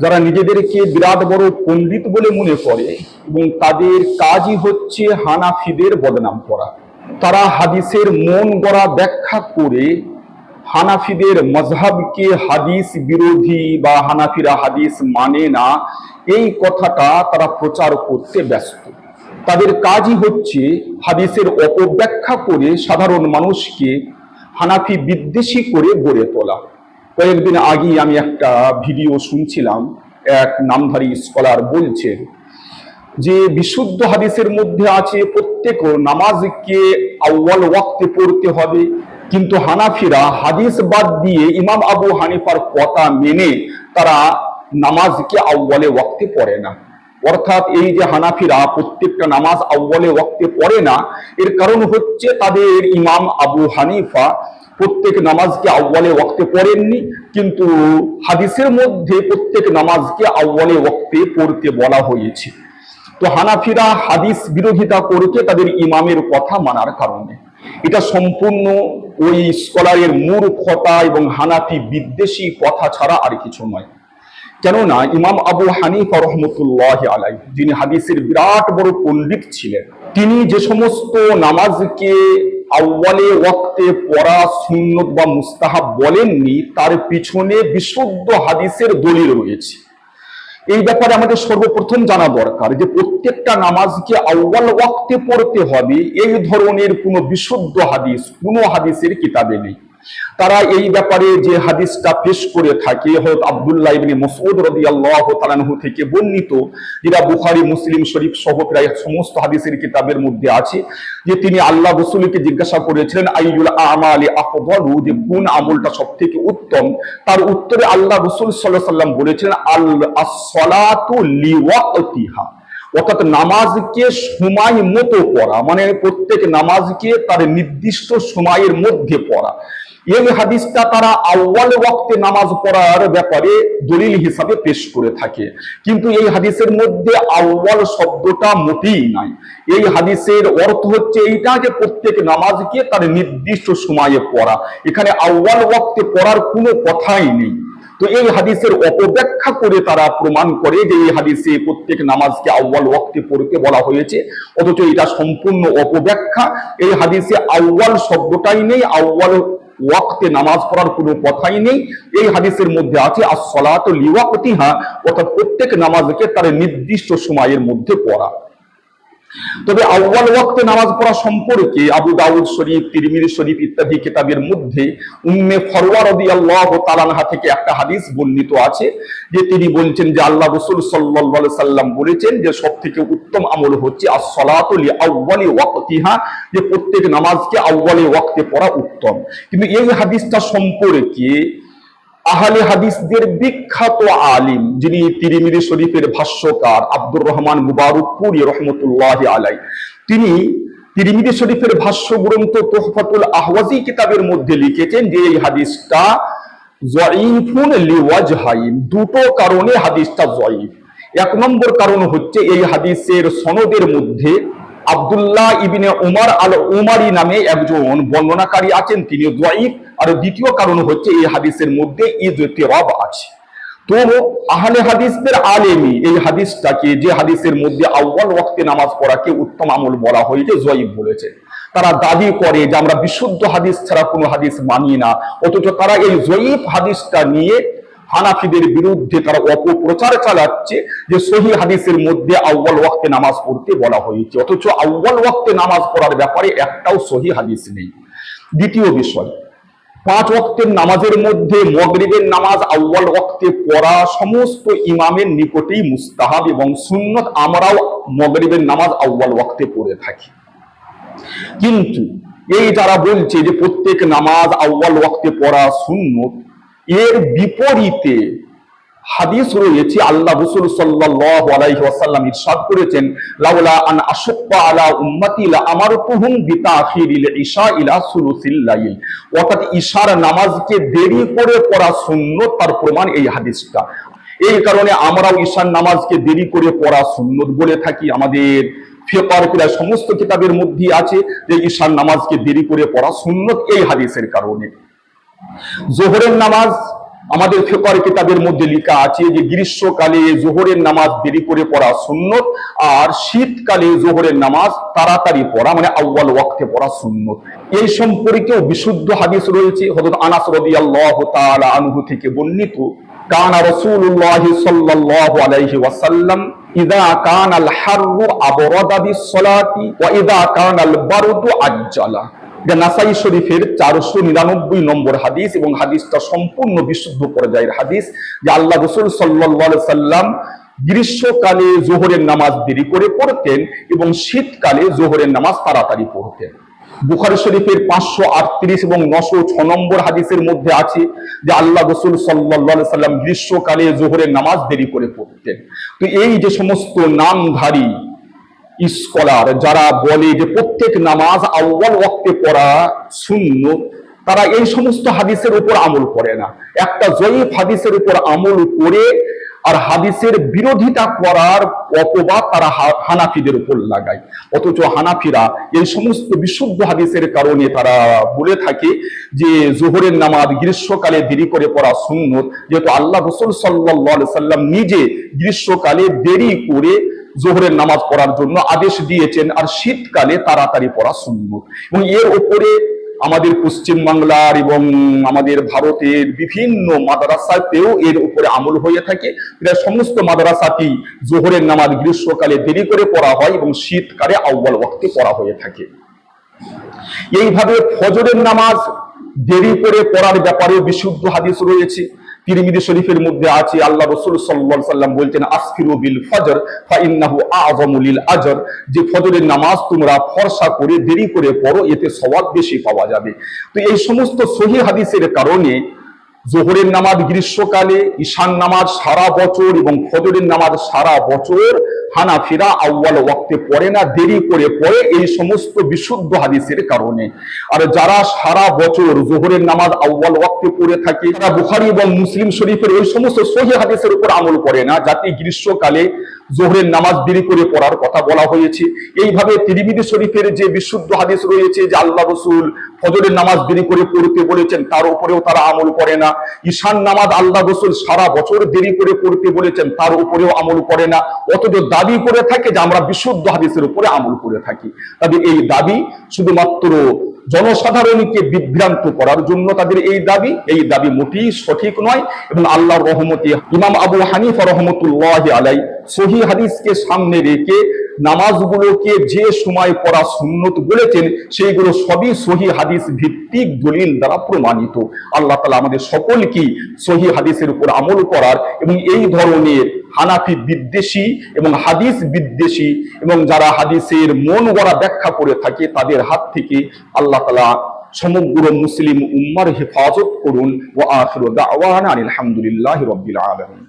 যারা নিজেদেরকে বিরাট বড় পণ্ডিত বলে মনে করে এবং তাদের কাজই হচ্ছে হানাফিদের বদনাম করা। তারা হাদিসের মন গড়া ব্যাখ্যা করে হানাফিদের মজহাবকে হাদিস বিরোধী বা হানাফিরা হাদিস মানে না, এই কথাটা তারা প্রচার করতে ব্যস্ত। তাদের কাজই হচ্ছে হাদিসের অপব্যাখ্যা করে সাধারণ মানুষকে হানাফি বিদ্বেষী করে গড়ে তোলা। কয়েকদিন আগেই আমি একটা ভিডিও শুনছিলাম, এক নামধারী স্কলার বলছেন যে বিশুদ্ধ হাদিসের মধ্যে আছে প্রত্যেক নামাজকে আউ্বাল ওয়াক্তে পড়তে হবে, কিন্তু হানাফিরা হাদিস বাদ দিয়ে ইমাম আবু হানিফার কথা মেনে তারা নামাজকে আউ্বালে ওয়াক্তে পড়ে না। অর্থাৎ এই যে হানাফিরা প্রত্যেকটা নামাজ আউ্বালে ওয়াক্তে পড়ে না, এর কারণ হচ্ছে তাদের ইমাম আবু হানিফা প্রত্যেক নামাজকে আউ্বালে ওয়াক্তে পড়েননি, কিন্তু হাদিসের মধ্যে প্রত্যেক নামাজকে আউ্বালে ওয়াক্তে পড়তে বলা হয়েছে। তো হানাফিরা হাদিস বিরোধিতা করেছে তাদের ইমামের কথা মানার কারণে। এটা সম্পূর্ণ ওই স্কলারের মূর্খতা এবং হানাফি বিদ্বেষী কথা ছাড়া আর কিছু নয়। কেননা ইমাম আবু হানিফা রহমতুল্লাহ আলাই যিনি হাদিসের বিরাট বড় পণ্ডিত ছিলেন, তিনি যে সমস্ত নামাজকে আউ্বালে ওয়াক্তে পড়া সুন্নত বা মুস্তাহাব বলেননি, তার পিছনে বিশুদ্ধ হাদিসের দলিল রয়েছে। এই ব্যাপারে আমাদের সর্বপ্রথম জানা দরকার যে প্রত্যেকটা নামাজকে আউ্বাল ওয়াক্তে পড়তে হবে, এই ধরনের কোনো বিশুদ্ধ হাদিস কোনো হাদিসের কিতাবে নেই। তারা এই ব্যাপারে যে হাদিসটা পেশ করে থাকে হয়ত আবদুল্লাহ ইবনে মসউদ রাদিয়াল্লাহু তাআলাহু থেকে বর্ণিত, যেটা বুখারী, মুসলিম শরীফ সহ প্রায় সমস্ত হাদিসের কিতাবের মধ্যে আছে, যে তিনি আল্লাহ রাসূলকে জিজ্ঞাসা করেছিলেন, আইয়ুল আমালি আফদালু? যে কোন আমলটা সবথেকে উত্তম? তার উত্তরে আল্লাহ রাসূল আলাইহি সাল্লাম বলেছিলেন আল as-সালাতু লিওয়াক্তিহা। অর্থাৎ নামাজকে সময় মতো পড়া মানে প্রত্যেক নামাজকে তার নির্দিষ্ট সময়ের মধ্যে পড়া। এই হাদিসটা তারা আউ্বাল ওয়াক্তে নামাজ পড়ার ব্যাপারে দলিল হিসাবে পেশ করে থাকে। কিন্তু এই হাদিসের মধ্যে আউ্বাল শব্দটা মোটেই নাই। এই হাদিসের অর্থ হচ্ছে এইটা যে প্রত্যেক নামাজকে তার নির্দিষ্ট সময়ে পড়া। এখানে আউ্বাল ওয়াক্তে পড়ার কোনো কথাই নেই। তো এই হাদিসের অপব্যাখ্যা করে তারা প্রমাণ করে যে এই হাদিসে প্রত্যেক নামাজকে আউ্বাল ওয়াক্তে পড়তে বলা হয়েছে। অথচ এটা সম্পূর্ণ অপব্যাখ্যা। এই হাদিসে আউ্বাল শব্দটাই নেই আউ্বাল ওয়াক্তে নামাজ পড়ার কোনো কথাই নেই। এই হাদিসের মধ্যে আছে আর সলাত লিওয়াকতিহা, অর্থাৎ প্রত্যেক নামাজকে তার নির্দিষ্ট সময়ের মধ্যে পড়া। তবে আউ্বাল ওয়াক্তে নামাজ পড়া সম্পর্কে আবু দাউদ শরীফ তিরমির শরীফ ইত্যাদি কিতাবের মধ্যে উম্মে ফরওয়ার রাদিয়াল্লাহু তাআলাহা থেকে একটা হাদিস বর্ণিত আছে, যে তিনি বলছেন যে আল্লাহ রাসূল আলাইহি সাল্লাম বলেছেন যে সব থেকে উত্তম আমল হচ্ছে as-সালাতু লি আউ্বালি ওয়াক্তিহা, যে প্রত্যেক নামাজকে আউ্বালি ওয়াক্তে পড়া উত্তম। কিন্তু এই হাদিসটা সম্পর্কে আহলে হাদিসদের বিখ্যাত আলিম, যিনি তিরিমিরি শরীফের ভাষ্যকার আব্দুর রহমান মুবারকপুরি রহমতুল্লাহ আলাই তিনি তিরিমিরি শরীফের ভাষ্য গ্রন্থ তোহফাতুল আহওয়াজি কিতাবের মধ্যে লিখেছেন যে এই হাদিসটা দুটো কারণে হাদিসটা জয়ীফ। এক নম্বর কারণ হচ্ছে এই হাদিসের সনদের মধ্যে আবদুল্লাহ ইবিনে উমার আল উমারি নামে একজন বর্ণনাকারী আছেন তিনি জয়ীফ। আর দ্বিতীয় কারণ হচ্ছে এই হাদিসের মধ্যে ইজতিরাব আছে। তো আহলে হাদিসদের আলেমি এই হাদিসটাকে, যে হাদিসের মধ্যে আউ্বাল ওয়াক্তে নামাজ পড়াকে উত্তম আমল বলা হয়েছে, জয়ীব বলেছে। তারা দাবি করে যে আমরা বিশুদ্ধ হাদিস ছাড়া কোনো হাদিস মানি না, অথচ তারা এই জয়ীব হাদিসটা নিয়ে হানাফিদের বিরুদ্ধে তারা অপপ্রচার চালাচ্ছে যে সহি হাদিসের মধ্যে আউ্বাল ওয়াক্তে নামাজ পড়তে বলা হয়েছে। অথচ আউ্বাল ওয়াক্তে নামাজ পড়ার ব্যাপারে একটাও সহি হাদিস নেই। দ্বিতীয় বিষয় পাঁচ ওয়াক্তের নামাজের মধ্যে মগরিবের নামাজ আউ্বাল ওয়াক্তে পড়া, সমস্ত ইমামের নিকটেই মুস্তাহাব এবং সুন্নত আমরাও মগরিবের নামাজ আউ্বাল ওয়াক্তে পড়ে থাকি। কিন্তু এই যারা বলছে যে প্রত্যেক নামাজ আউ্বাল ওয়াক্তে পড়া সুন্নত, এর বিপরীতে হাদিস রয়েছে, আল্লাহ রসুল সাল্লাল্লাহু আলাইহি ইরশাদ করেছেন লাউলা আন আশক্কা আলা উম্মতি লা আমারতুহুম বিতাখিরিল ইশা ইলা সুলুসিল লাইল। অর্থাৎ ঈশার নামাজকে দেরি করে পড়া সুন্নত তার প্রমাণ এই হাদিসটা। এই কারণে আমরাও ঈশার নামাজকে দেরি করে পড়া সুন্নত বলে থাকি। আমাদের ফিকার প্রায় সমস্ত কিতাবের মধ্যে আছে যে ঈশার নামাজকে দেরি করে পড়া সুন্নত এই হাদিসের কারণে। জোহরের নামাজ আমাদের ফেকর কিতাবের মধ্যে লেখা আছে যে গ্রীষ্মকালে জোহরের নামাজ দেরি করে পড়া সুন্নত, আর শীতকালে জোহরের নামাজ তাড়াতাড়ি পড়া মানে আউ্বাল ওয়াক্তে পড়া সুন্নত। এই সম্পর্কেও বিশুদ্ধ হাদিস রয়েছে। হযরত আনাস আনহু থেকে বর্ণিত, কানা আলাইহি ওয়াসাল্লাম ইদা ওয়া ইদা আজ্জালা। এটা নাসাই শরীফের চারশো নিরানব্বই নম্বর হাদিস এবং হাদিসটা সম্পূর্ণ বিশুদ্ধ পর্যায়ের হাদিস যে আল্লাহ রসুল সাল্লাহ সাল্লাম গ্রীষ্মকালে জোহরের নামাজ দেরি করে পড়তেন এবং শীতকালে জোহরের নামাজ তাড়াতাড়ি পড়তেন। বুখারি শরীফের পাঁচশো আটত্রিশ এবং নশো ছ নম্বর হাদিসের মধ্যে আছে যে আল্লাহ রসুল সাল্লাহ সাল্লাম গ্রীষ্মকালে জোহরের নামাজ দেরি করে পড়তেন। তো এই যে সমস্ত নামধারী স্কলার যারা বলে যে প্রত্যেক নামাজ আউ্বাল ওয়াক্তে পড়া শূন্য তারা এই সমস্ত হাদিসের উপর আমল করে না। একটা জয়ীফ হাদিসের উপর আমল করে আর হাদিসের বিরোধিতা করার অপবাদ তারা হানাফিদের উপর লাগায়। অথচ হানাফিরা এই সমস্ত বিশুদ্ধ হাদিসের কারণে তারা বলে থাকে যে জোহরের নামাজ গ্রীষ্মকালে দেরি করে পড়া সুন্নত, যেহেতু আল্লাহ রসুল সাল্লাহ সাল্লাম নিজে গ্রীষ্মকালে দেরি করে জোহরের নামাজ পড়ার জন্য আদেশ দিয়েছেন, আর শীতকালে তাড়াতাড়ি পড়া সুন্নত। এবং এর উপরে আমাদের পশ্চিম বাংলার এবং আমাদের ভারতের বিভিন্ন মাদ্রাসাতেও এর উপরে আমল হয়ে থাকে। প্রায় সমস্ত মাদ্রাসাতেই জোহরের নামাজ গ্রীষ্মকালে দেরি করে পড়া হয় এবং শীতকালে আউ্বাল ওয়াক্তে পড়া হয়ে থাকে। এইভাবে ফজরের নামাজ দেরি করে পড়ার ব্যাপারেও বিশুদ্ধ হাদিস রয়েছে। তিরমিদি শরীফের মধ্যে আছে, আল্লাহ রসুল সাল্লা সাল্লাম বলছেন, আসফিরু বিল ফজর, ফাইন্নাহু আযমু লিল আজর। যে ফজরের নামাজ তোমরা ফরসা করে, দেরি করে পড়ো, এতে সবাব বেশি পাওয়া যাবে। তো এই সমস্ত সহি হাদিসের কারণে জোহরের নামাজ, গ্রীষ্মকালে, ঈশান নামাজ সারা বছর এবং ফজরের নামাজ সারা বছর হানাফিরা আউ্বাল ওয়াক্তে পড়ে না, দেরি করে পড়ে এই সমস্ত বিশুদ্ধ হাদিসের কারণে। আর যারা সারা বছর জোহরের নামাজ আউ্বাল ওয়াক্তে পড়ে থাকে, তারা বুখারি এবং মুসলিম শরীফের ওই সমস্ত সহি হাদিসের উপর আমল করে না। যাতে গ্রীষ্মকালে জোহরের নামাজ দেরি করে পড়ার কথা বলা হয়েছে। এইভাবে তিরিমিদি শরীফের যে বিশুদ্ধ হাদিস রয়েছে, যে আল্লাহ রসুল ফজরের নামাজ দেরি করে পড়তে বলেছেন, তার উপরেও তারা আমল করে না। ঈশান নামাজ আল্লাহ রসুল সারা বছর দেরি করে পড়তে বলেছেন, তার উপরেও আমল করে না। অথচ দাবি করে থাকে যে আমরা বিশুদ্ধ হাদিসের উপরে আমল করে থাকি। তবে এই দাবি শুধুমাত্র জনসাধারণকে বিভ্রান্ত করার জন্য তাদের এই দাবি। এই দাবি মোটেই সঠিক নয় এবং আল্লাহর রহমতে ইমাম আবু হানিফা রহমতুল্লাহ আলাই সহি হাদিসকে সামনে রেখে নামাজগুলোকে যে সময় পড়া সুন্নত বলেছেন, সেইগুলো সবই সহি হাদিস ভিত্তিক দলিল দ্বারা প্রমাণিত। আল্লাহ তালা আমাদের সকলকেই সহি হাদিসের উপর আমল করার এবং এই ধরনের হানাফি বিদ্বেষী এবং হাদিস বিদ্বেষী এবং যারা হাদিসের মন গড়া ব্যাখ্যা করে থাকে, তাদের হাত থেকে আল্লাহ তালা সমগ্র মুসলিম উম্মার হেফাজত করুন। ও আসল দাওয়ান আলহামদুলিল্লাহ রবিল আলমিন।